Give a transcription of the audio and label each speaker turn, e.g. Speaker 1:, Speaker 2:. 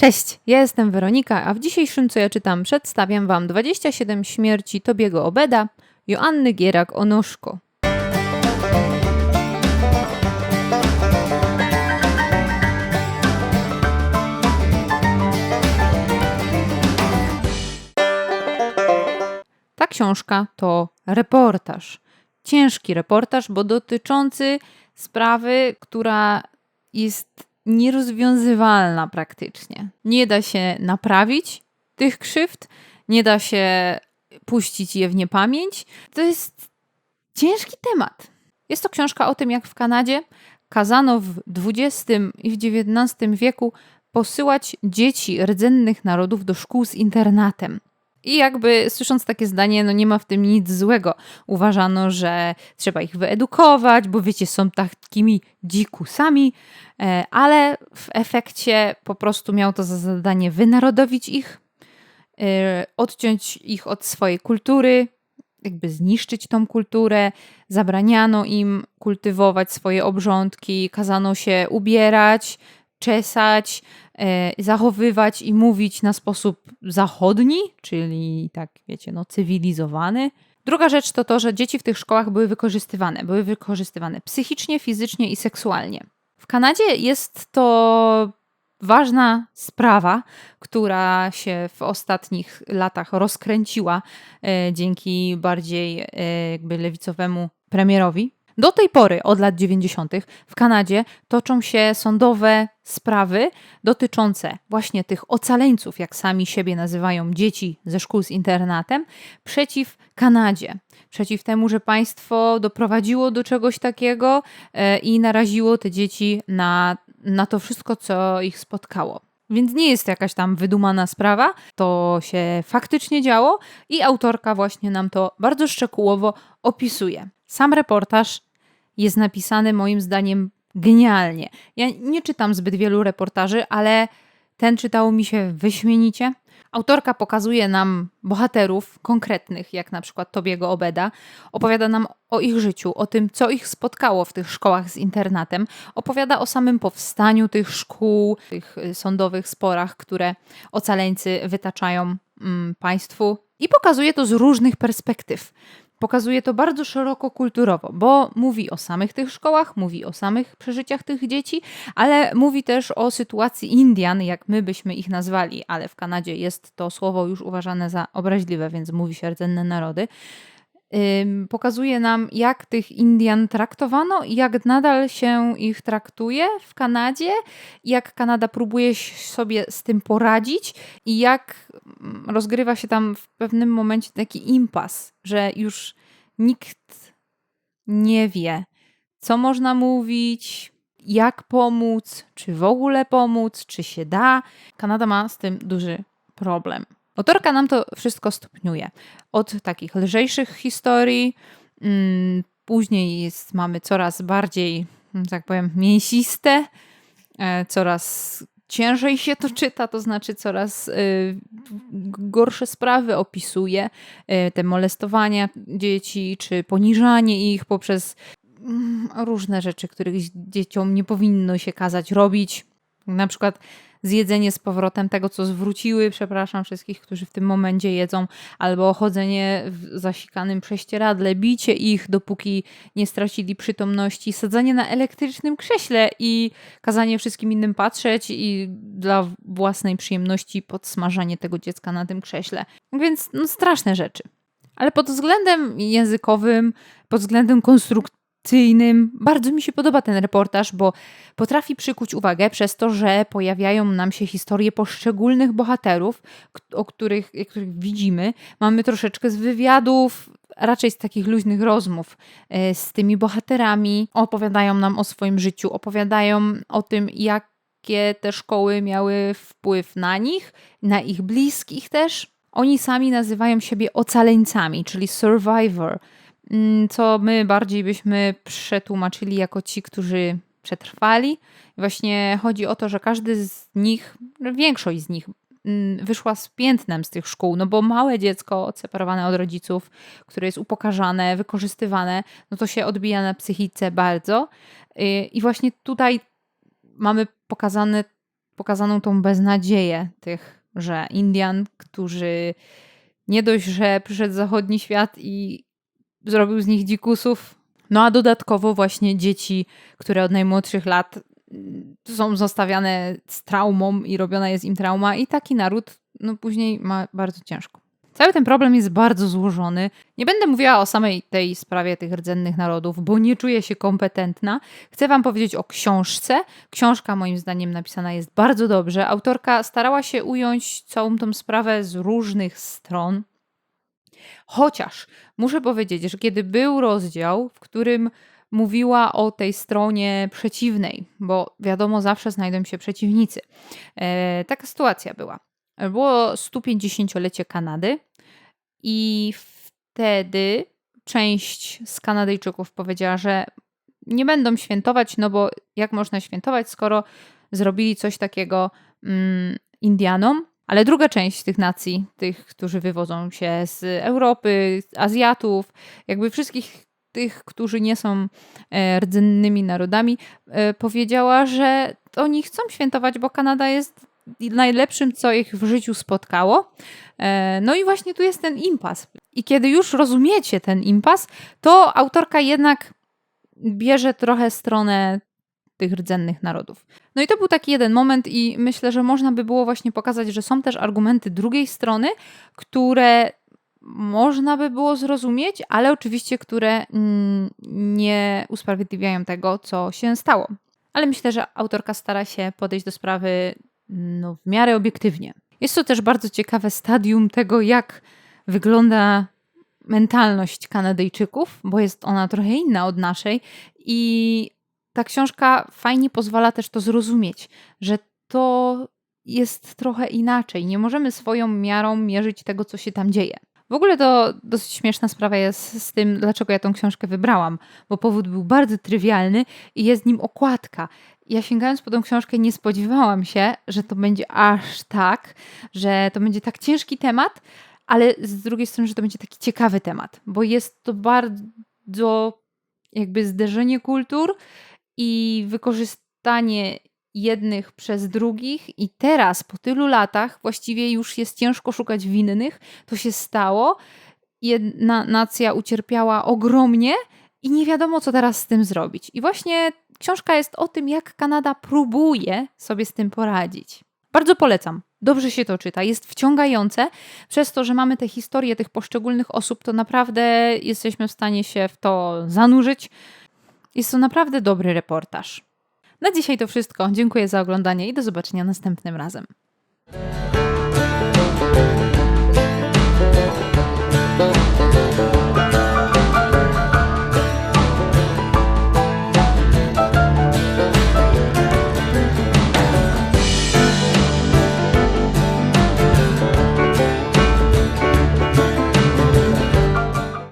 Speaker 1: Cześć, ja jestem Weronika, a w dzisiejszym co ja czytam przedstawiam Wam 27 śmierci Tobiego Obeda, Joanny Gierak-Onoszko. Ta książka to reportaż. Ciężki reportaż, bo dotyczący sprawy, która jest nierozwiązywalna praktycznie. Nie da się naprawić tych krzywd, nie da się puścić je w niepamięć. To jest ciężki temat. Jest to książka o tym, jak w Kanadzie kazano w XX i w XIX wieku posyłać dzieci rdzennych narodów do szkół z internatem. I jakby słysząc takie zdanie, no nie ma w tym nic złego. Uważano, że trzeba ich wyedukować, bo wiecie, są takimi dzikusami, e, ale w efekcie po prostu miał to za zadanie wynarodowić ich, e, odciąć ich od swojej kultury, jakby zniszczyć tą kulturę. Zabraniano im kultywować swoje obrządki, kazano się ubierać, czesać, e, zachowywać i mówić na sposób zachodni, czyli tak wiecie, no cywilizowany. Druga rzecz to to, że dzieci w tych szkołach były wykorzystywane. Były wykorzystywane psychicznie, fizycznie i seksualnie. W Kanadzie jest to ważna sprawa, która się w ostatnich latach rozkręciła e, dzięki bardziej e, jakby lewicowemu premierowi do tej pory, od lat 90., w Kanadzie toczą się sądowe sprawy dotyczące właśnie tych ocaleńców, jak sami siebie nazywają dzieci ze szkół z internatem, przeciw Kanadzie. Przeciw temu, że państwo doprowadziło do czegoś takiego e, i naraziło te dzieci na, na to wszystko, co ich spotkało. Więc nie jest to jakaś tam wydumana sprawa, to się faktycznie działo i autorka właśnie nam to bardzo szczegółowo opisuje. Sam reportaż jest napisany moim zdaniem genialnie. Ja nie czytam zbyt wielu reportaży, ale ten czytało mi się wyśmienicie. Autorka pokazuje nam bohaterów konkretnych, jak na przykład Tobiego Obeda, opowiada nam o ich życiu, o tym, co ich spotkało w tych szkołach z internatem, opowiada o samym powstaniu tych szkół, tych sądowych sporach, które ocaleńcy wytaczają mm, państwu i pokazuje to z różnych perspektyw pokazuje to bardzo szeroko kulturowo, bo mówi o samych tych szkołach, mówi o samych przeżyciach tych dzieci, ale mówi też o sytuacji Indian, jak my byśmy ich nazwali, ale w Kanadzie jest to słowo już uważane za obraźliwe, więc mówi się rdzenne narody pokazuje nam, jak tych Indian traktowano i jak nadal się ich traktuje w Kanadzie, jak Kanada próbuje sobie z tym poradzić i jak mm, rozgrywa się tam w pewnym momencie taki impas, że już nikt nie wie, co można mówić, jak pomóc, czy w ogóle pomóc, czy się da. Kanada ma z tym duży problem. Autorka nam to wszystko stopniuje. Od takich lżejszych historii, mm, później jest, mamy coraz bardziej, mm, tak powiem, mięsiste, e, coraz ciężej się to czyta, to znaczy coraz y, gorsze sprawy opisuje, y, te molestowania dzieci, czy poniżanie ich poprzez y, różne rzeczy, których dzieciom nie powinno się kazać robić. Na przykład zjedzenie z powrotem tego, co zwróciły, przepraszam wszystkich, którzy w tym momencie jedzą, albo chodzenie w zasikanym prześcieradle, bicie ich, dopóki nie stracili przytomności, sadzenie na elektrycznym krześle i kazanie wszystkim innym patrzeć i dla własnej przyjemności podsmażanie tego dziecka na tym krześle. Więc no, straszne rzeczy. Ale pod względem językowym, pod względem konstrukcji, bardzo mi się podoba ten reportaż, bo potrafi przykuć uwagę przez to, że pojawiają nam się historie poszczególnych bohaterów, o których, których widzimy. Mamy troszeczkę z wywiadów, raczej z takich luźnych rozmów e, z tymi bohaterami. Opowiadają nam o swoim życiu, opowiadają o tym, jakie te szkoły miały wpływ na nich, na ich bliskich też. Oni sami nazywają siebie ocaleńcami, czyli survivor co my bardziej byśmy przetłumaczyli jako ci, którzy przetrwali. Właśnie chodzi o to, że każdy z nich, większość z nich mm, wyszła z piętnem z tych szkół, no bo małe dziecko odseparowane od rodziców, które jest upokarzane, wykorzystywane, no to się odbija na psychice bardzo. Y, I właśnie tutaj mamy pokazane pokazaną tą beznadzieję tych, że Indian, którzy nie dość, że przyszedł zachodni świat i zrobił z nich dzikusów, no a dodatkowo właśnie dzieci, które od najmłodszych lat mm, są zostawiane z traumą i robiona jest im trauma i taki naród no później ma bardzo ciężko. Cały ten problem jest bardzo złożony. Nie będę mówiła o samej tej sprawie tych rdzennych narodów, bo nie czuję się kompetentna. Chcę Wam powiedzieć o książce. Książka, moim zdaniem, napisana jest bardzo dobrze. Autorka starała się ująć całą tą sprawę z różnych stron. Chociaż muszę powiedzieć, że kiedy był rozdział, w którym mówiła o tej stronie przeciwnej, bo wiadomo, zawsze znajdą się przeciwnicy. E, taka sytuacja była. Było 150-lecie Kanady i wtedy część z Kanadyjczyków powiedziała, że nie będą świętować, no bo jak można świętować, skoro zrobili coś takiego mm, Indianom, ale druga część tych nacji, tych, którzy wywodzą się z Europy, Azjatów, jakby wszystkich tych, którzy nie są e, rdzennymi narodami, e, powiedziała, że oni chcą świętować, bo Kanada jest najlepszym, co ich w życiu spotkało. E, no i właśnie tu jest ten impas. I kiedy już rozumiecie ten impas, to autorka jednak bierze trochę stronę tych rdzennych narodów. No i to był taki jeden moment, i myślę, że można by było właśnie pokazać, że są też argumenty drugiej strony, które można by było zrozumieć, ale oczywiście, które mm, nie usprawiedliwiają tego, co się stało. Ale myślę, że autorka stara się podejść do sprawy no, w miarę obiektywnie. Jest to też bardzo ciekawe stadium tego, jak wygląda mentalność Kanadyjczyków, bo jest ona trochę inna od naszej i ta książka fajnie pozwala też to zrozumieć, że to jest trochę inaczej. Nie możemy swoją miarą mierzyć tego, co się tam dzieje. W ogóle to dosyć śmieszna sprawa jest z tym, dlaczego ja tą książkę wybrałam, bo powód był bardzo trywialny i jest nim okładka. Ja sięgając po tą książkę nie spodziewałam się, że to będzie aż tak, że to będzie tak ciężki temat, ale z drugiej strony, że to będzie taki ciekawy temat, bo jest to bardzo jakby zderzenie kultur i wykorzystanie jednych przez drugich, i teraz po tylu latach właściwie już jest ciężko szukać winnych. To się stało. Jedna nacja ucierpiała ogromnie i nie wiadomo, co teraz z tym zrobić. I właśnie książka jest o tym, jak Kanada próbuje sobie z tym poradzić. Bardzo polecam. Dobrze się to czyta, jest wciągające. Przez to, że mamy te historie tych poszczególnych osób, to naprawdę jesteśmy w stanie się w to zanurzyć. Jest to naprawdę dobry reportaż. Na dzisiaj to wszystko. Dziękuję za oglądanie i do zobaczenia następnym razem.